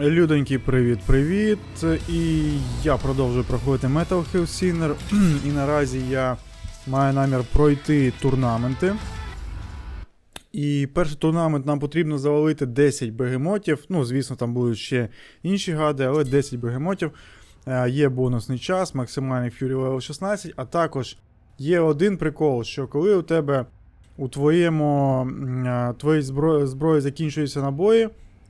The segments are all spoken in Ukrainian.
Людонький, привіт-привіт! І я продовжую проходити Metal Hell Sinner. І наразі я маю намір пройти турнаменти. І перший турнамент нам потрібно завалити 10 бегемотів. Ну, звісно, там будуть ще інші гади, але 10 бегемотів. Е, Є бонусний час, максимальний Fury Level 16, а також є один прикол, що коли у тебе у твоєму е, твоїй зброї, зброї закінчуються набої,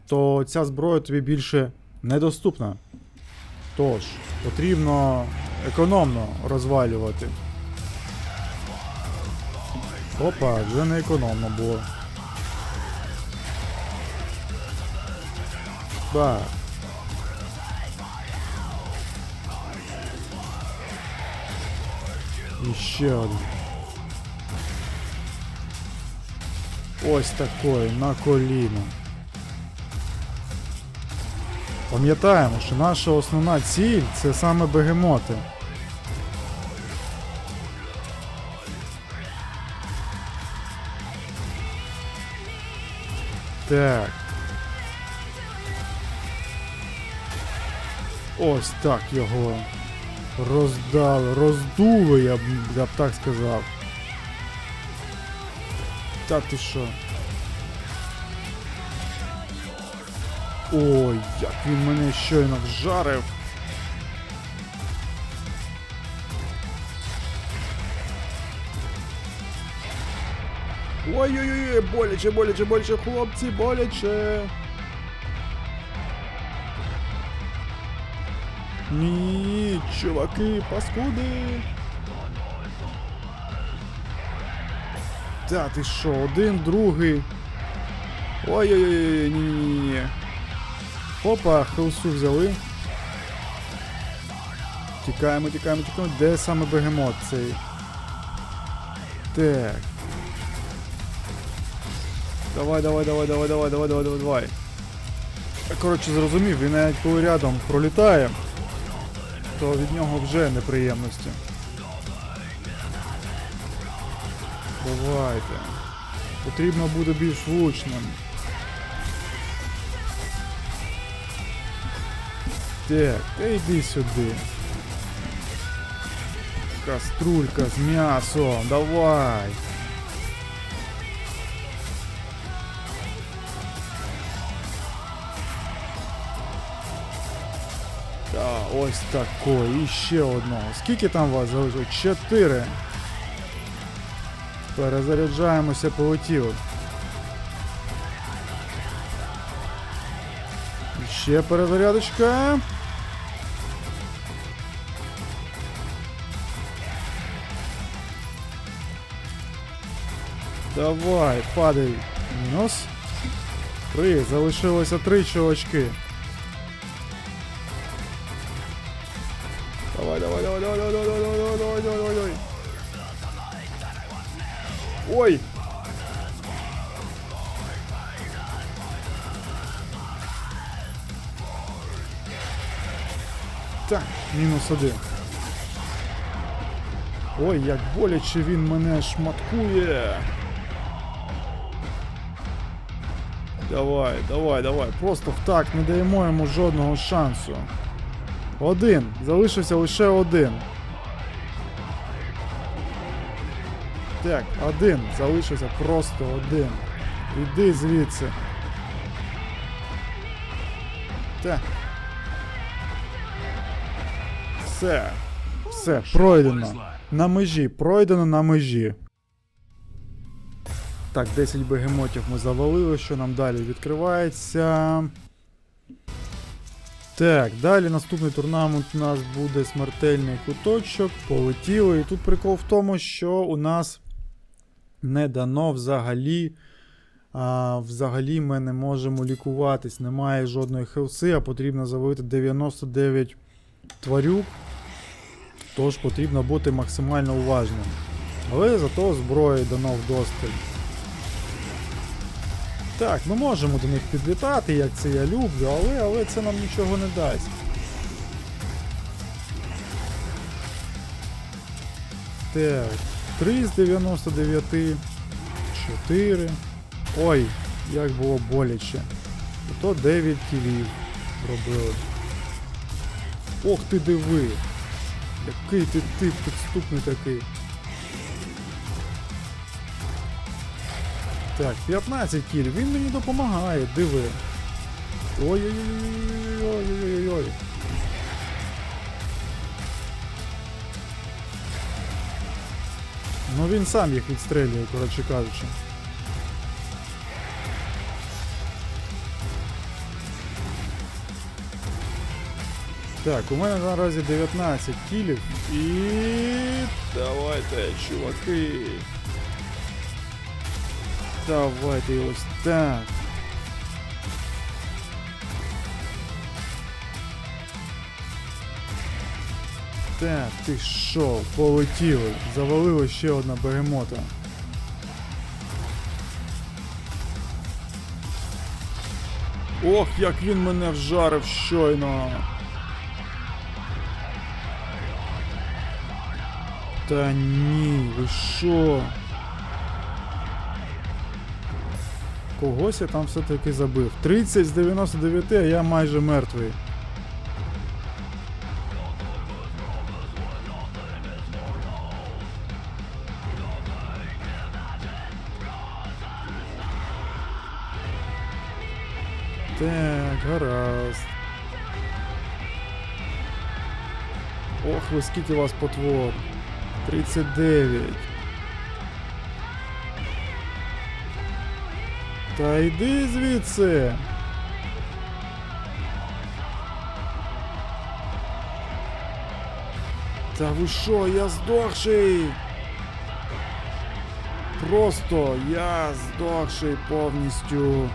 то ця зброя тобі більше недоступна. Тож, потрібно економно розвалювати. Опа, вже не економно було. Ба. І один. Ось такий, на коліно. Пам'ятаємо, що наша основна ціль це саме бегемоти. Так. Ось так його роздали, роздули, я б, я б так сказав. Та ти що? Ой, як він мене щойно вжарив. Ой-ой-ой, боляче, боляче, боляче, хлопці, боляче. Ні, чуваки, паскуди. Та ти що, один, другий. Ой-ой-ой, ні-ні-ні. Опа, хелсу взяли. Тікаємо, тікаємо, тікаємо. Де саме бегемот цей? Так. Давай, давай, давай, давай, давай, давай, давай, давай, давай. Коротше, зрозумів, він навіть коли рядом пролітає, то від нього вже неприємності. Давайте. Потрібно буде більш влучним. Так, та йди сюди. Каструлька з м'ясом, давай. Та, ось такой. І ще одного. Скільки там вас залишилось? Чотири. Перезаряджаємося, полетіли. Ще перезарядочка. Давай, падай. Мінус. Три. Залишилося три чувачки. Так, мінус один. Ой, як боляче він мене шматкує. Давай, давай, давай. Просто так не даємо йому жодного шансу. Один. Залишився лише один. Так, один. Залишився просто один. Іди звідси. Так. Все. Все, пройдено. На межі, пройдено на межі. Так, 10 бегемотів ми завалили, що нам далі відкривається. Так, далі наступний турнамент у нас буде смертельний куточок. Полетіли. І тут прикол в тому, що у нас не дано взагалі. А, взагалі ми не можемо лікуватись. Немає жодної хелси, а потрібно завалити 99 тварюк. Тож потрібно бути максимально уважним. Але зато зброї дано вдосталь. Так, ми можемо до них підлітати, як це я люблю, але, але це нам нічого не дасть. Так, 3 з 99, 4. Ой, як було боляче. То 9 кілів. робили. Ох ти диви! Який ти тип підступний такий. Так, 15 кіль, він мені допомагає, диви. Ой-ой-ой-ой-ой-ой-ой-ой. Ну він сам їх відстрелює, коротше кажучи. Так, у мене наразі 19 кілів і. Давайте, чуваки. Давайте ось так. Так, ти що, полетіли. Завалило ще одна бегемота. Ох, як він мене вжарив щойно. Та ні, ви що? Когось я там все-таки забив. 30 з 99, а я майже мертвий. Так, гаразд. Ох, ви скільки вас потвор. 39. Та йди звідси. Та ви що, я здохший? Просто я здохший повністю.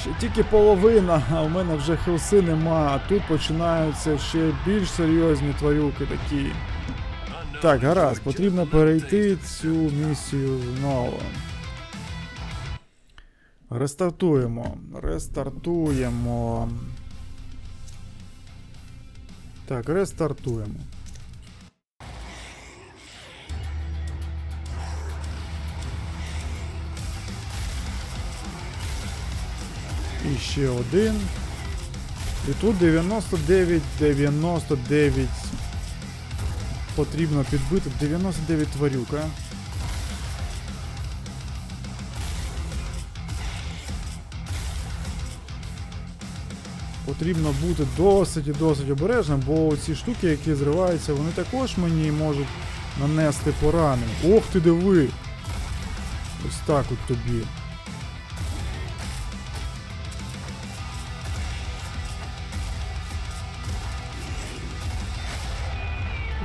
Ще тільки половина, а в мене вже хилси нема, а тут починаються ще більш серйозні тварюки такі. Так, гаразд, потрібно перейти цю місію знову. Рестартуємо. Рестартуємо. Так, рестартуємо. І ще один. І тут 99, 99. Потрібно підбити 99 тварюка. Потрібно бути досить і досить обережним, бо ці штуки, які зриваються, вони також мені можуть нанести поранень. Ох ти диви! Ось так от тобі.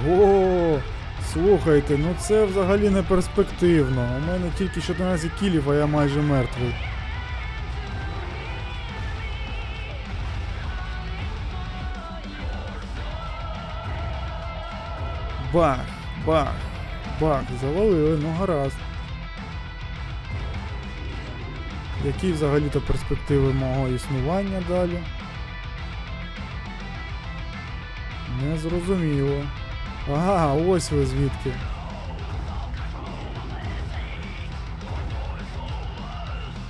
О, слухайте, ну це взагалі не перспективно. У мене тільки 14 кілів, а я майже мертвий. Бах, бах, бах, завалили, ну гаразд. Які взагалі-то перспективи мого існування далі? Незрозуміло. Ага, ось ви звідки.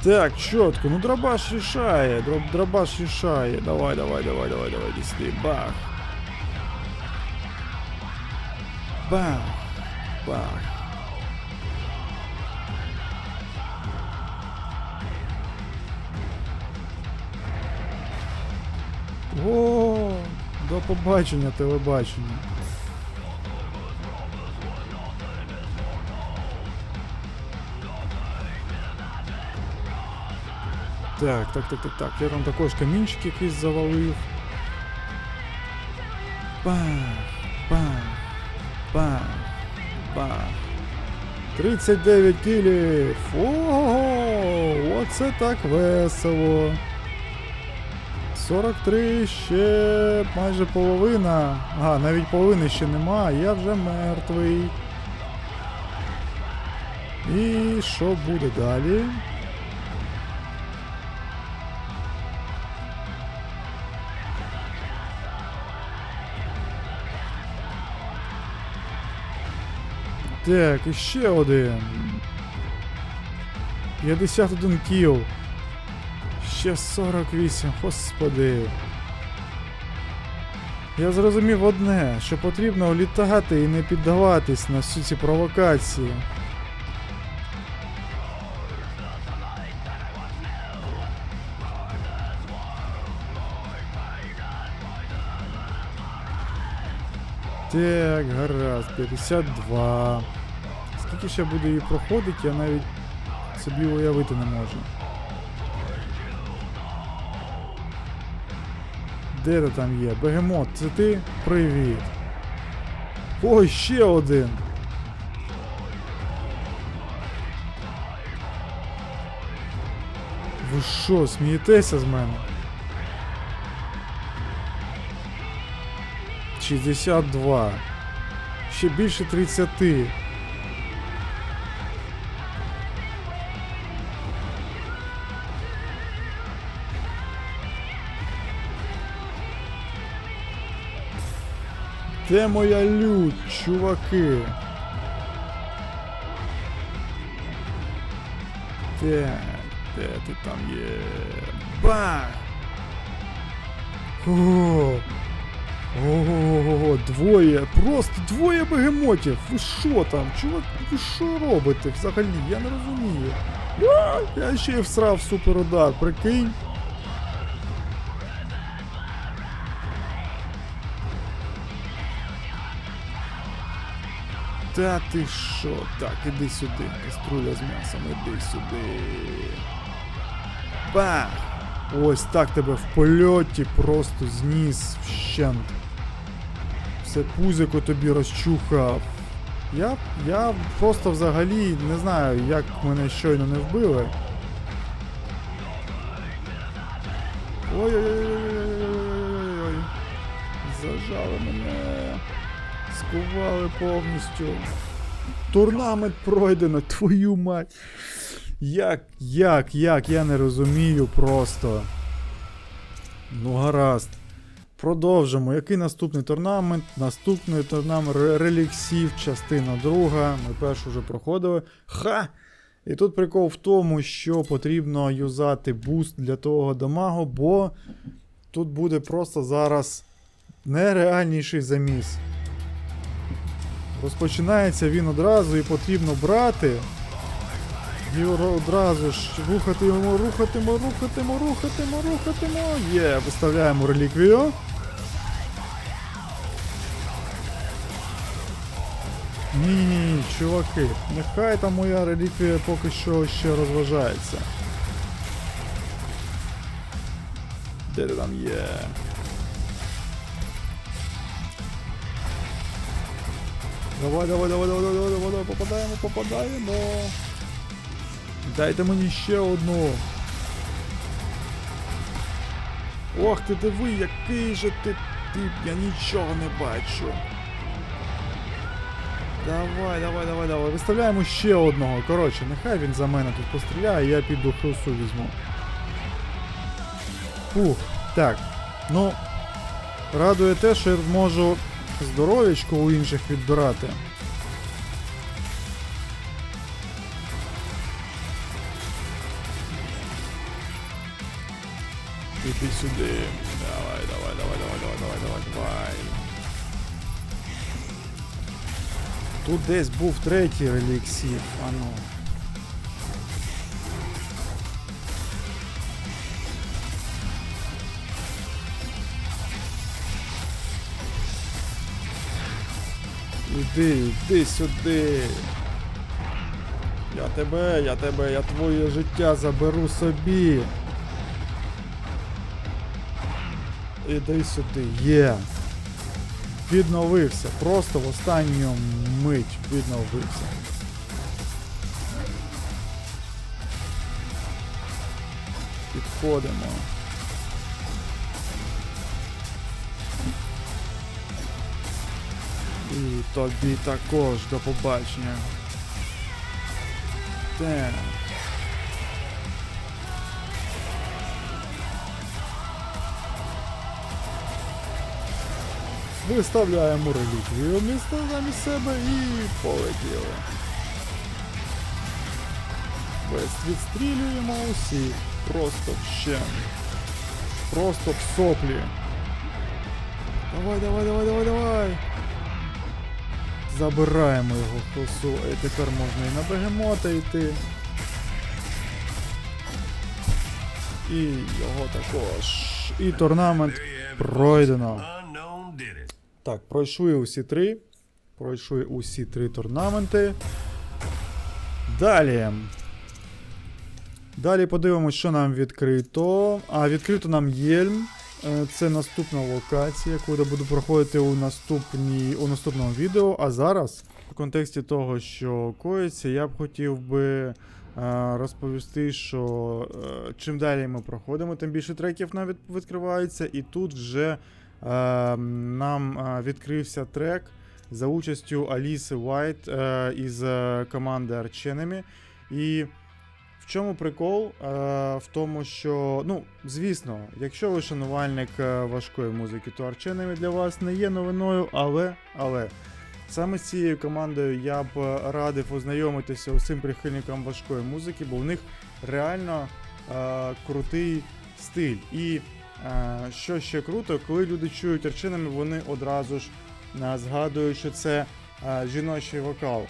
Так, чітко, ну дробаш рішає, дроб, дробаш рішає. Давай, давай, давай, давай, давай, дійсти. Бах. Бах. Бах. О, до побачення, телебачення. Так, так, так, так, так. Я там також камінчик якийсь завалив. Бах, бах, бах, бах. 39 кілів. Ого, оце так весело. 43 ще майже половина. Ага, навіть половини ще нема, я вже мертвий. І що буде далі? Так, і ще один. 51 кіл. ще 48, господи. Я зрозумів одне, що потрібно улітати і не піддаватись на всі ці провокації. Так, гаразд, 52. Скільки ще буде її проходити, я навіть собі уявити не можу. Де ти там є? Бегемот, це ти? Привіт. Ой, ще один. Ви що, смієтеся з мене? 62. Ще більше 30. Де моя лють, чуваки? Так, де ти там є? Бах! Ого, двоє, просто двоє бегемотів. Ви що там? Чувак, ви що робите взагалі? Я не розумію. Я ще й всрав суперудар, прикинь. Та ти що? Так, іди сюди, каструля з м'ясом, іди сюди. Бах! Ось так тебе в польоті просто зніс вщент. Все пузико тобі розчухав. Я, я просто взагалі не знаю, як мене щойно не вбили. Ой-ой-ой-ой-ой-ой-ой-ой. Зажали мене. Скували повністю. Турнамент пройдено, твою мать. Як, як, як, я не розумію просто. Ну, гаразд. Продовжимо. Який наступний турнамент? Наступний турнамент реліксів, частина друга. Ми першу вже проходили. Ха! І тут прикол в тому, що потрібно юзати буст для того дамагу, бо тут буде просто зараз нереальніший заміс. Розпочинається він одразу і потрібно брати. І одразу ж рухатимо, рухатимо, рухатимо, рухатимо, рухатимо. Є, виставляємо реліквію. Ні, ні, ні, чуваки, нехай там моя реліквія поки що ще розважається. Де ти там є? Давай, давай, давай, давай, давай, давай, давай, попадаємо, попадаємо. Дайте мені ще одну. Ох ти диви, який же ти тип, я нічого не бачу. Давай, давай, давай, давай. Виставляємо ще одного. Коротше, нехай він за мене тут постріляє, я піду хилсу візьму. Фух, так. Ну, радує те, що я можу здоров'ячко у інших відбирати. Іди сюди. Тут десь був третій реліксів, а ну. Іди, іди сюди. Я тебе, я тебе, я твоє життя заберу собі. Іди сюди, є. Відновився. Просто в останню мить відновився. Підходимо. І тобі також до побачення. Так. Виставляємо реліквію місто замість себе і полетіли. Весь відстрілюємо усіх. просто ще. Просто в соплі. Давай, давай, давай, давай, давай. Забираємо його хилсу, і тепер можна і на бегемота йти. І його також. І торнамент пройдено. Так, пройшли усі три. Пройшли усі три торнаменти. Далі. Далі подивимось, що нам відкрито. А, відкрито нам Єльм. Е, Це наступна локація, яку я буду проходити у, наступній, у наступному відео. А зараз, в контексті того, що коїться, я б хотів би е, розповісти, що е, чим далі ми проходимо, тим більше треків нам від- відкривається. І тут вже нам е, відкрився трек за участю Аліси Вайт е, із е, команди Arch І в чому прикол? В тому, що, ну, звісно, якщо ви шанувальник важкої музики, то Arch для вас не є новиною, але, але саме з цією командою я б радив ознайомитися усім прихильникам важкої музики, бо в них реально е, крутий стиль. І що ще круто, коли люди чують Enemy, вони одразу ж е, згадують, що це е, жіночий вокал.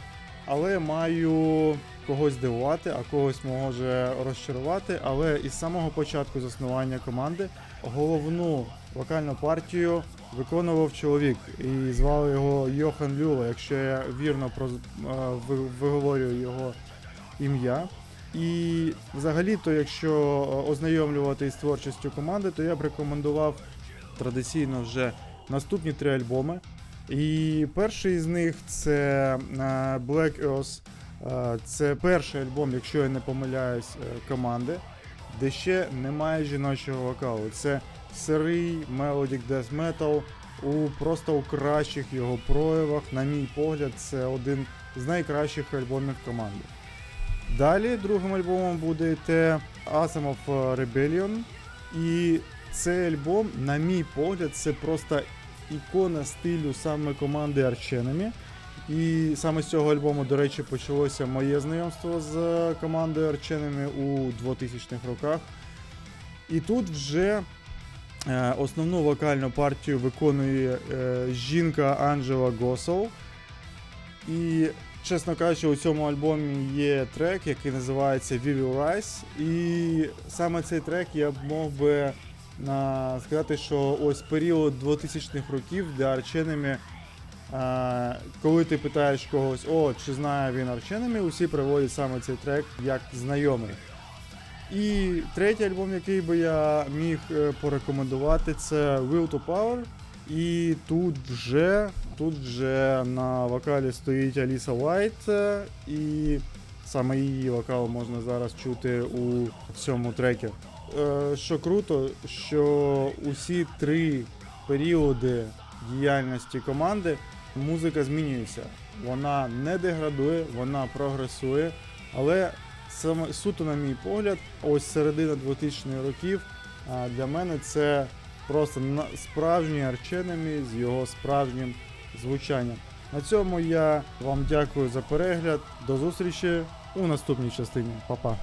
Але маю когось здивувати, а когось може розчарувати. Але із самого початку заснування команди головну вокальну партію виконував чоловік, і звали його Йохан Люла, якщо я вірно е, виговорюю його ім'я. І взагалі-то, якщо е, ознайомлювати із творчістю команди, то я б рекомендував традиційно вже наступні три альбоми. І перший з них це е, Black Earth. Е, Це перший альбом, якщо я не помиляюсь, команди, де ще немає жіночого вокалу. Це сирий Melodic Death Metal у просто у кращих його проявах. На мій погляд, це один з найкращих альбомів команди. Далі другим альбомом буде йти Asm of Rebellion. І цей альбом, на мій погляд, це просто ікона стилю саме команди Arch. І саме з цього альбому, до речі, почалося моє знайомство з командою Arch у 2000-х роках. І тут вже е, основну вокальну партію виконує е, жінка Анджела Госол. І, чесно кажучи, у цьому альбомі є трек, який називається We Will Rise. І саме цей трек я б мог би сказати, що ось період 2000-х років, де Arch Enemy, а, коли ти питаєш когось, о, чи знає він Enemy, усі приводять саме цей трек як знайомий. І третій альбом, який би я міг е, порекомендувати, це Will to Power. І тут вже, тут вже на вокалі стоїть Аліса Вайт, е, і саме її вокал можна зараз чути у цьому трекі. Е, Що круто, що усі три періоди діяльності команди музика змінюється. Вона не деградує, вона прогресує, але саме суто, на мій погляд, ось середина 2000-х років для мене це просто на- справжній арченемі з його справжнім звучанням. На цьому я вам дякую за перегляд. До зустрічі у наступній частині. Па-па.